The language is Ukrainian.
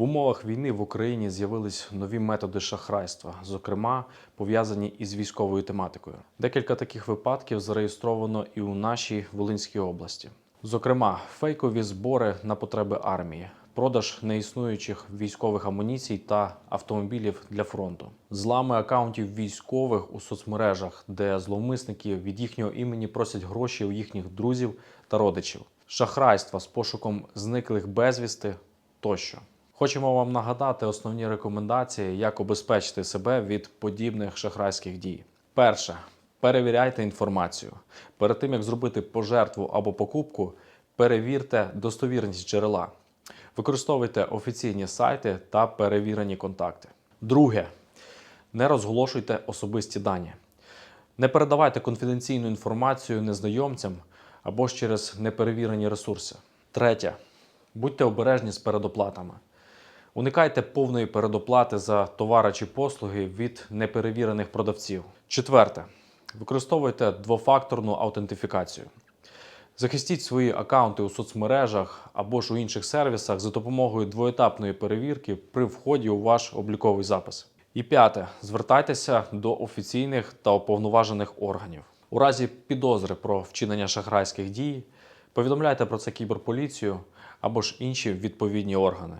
В умовах війни в Україні з'явились нові методи шахрайства, зокрема пов'язані із військовою тематикою. Декілька таких випадків зареєстровано і у нашій Волинській області. Зокрема, фейкові збори на потреби армії, продаж неіснуючих військових амуніцій та автомобілів для фронту, злами акаунтів військових у соцмережах, де зловмисники від їхнього імені просять гроші у їхніх друзів та родичів, шахрайства з пошуком зниклих безвісти тощо. Хочемо вам нагадати основні рекомендації, як обезпечити себе від подібних шахрайських дій. Перше. Перевіряйте інформацію. Перед тим як зробити пожертву або покупку, перевірте достовірність джерела. Використовуйте офіційні сайти та перевірені контакти. Друге. Не розголошуйте особисті дані. Не передавайте конфіденційну інформацію незнайомцям або ж через неперевірені ресурси. Третє. Будьте обережні з передоплатами. Уникайте повної передоплати за товари чи послуги від неперевірених продавців. Четверте. Використовуйте двофакторну аутентифікацію. Захистіть свої акаунти у соцмережах або ж у інших сервісах за допомогою двоетапної перевірки при вході у ваш обліковий запис. І п'яте. Звертайтеся до офіційних та уповноважених органів. У разі підозри про вчинення шахрайських дій повідомляйте про це кіберполіцію або ж інші відповідні органи.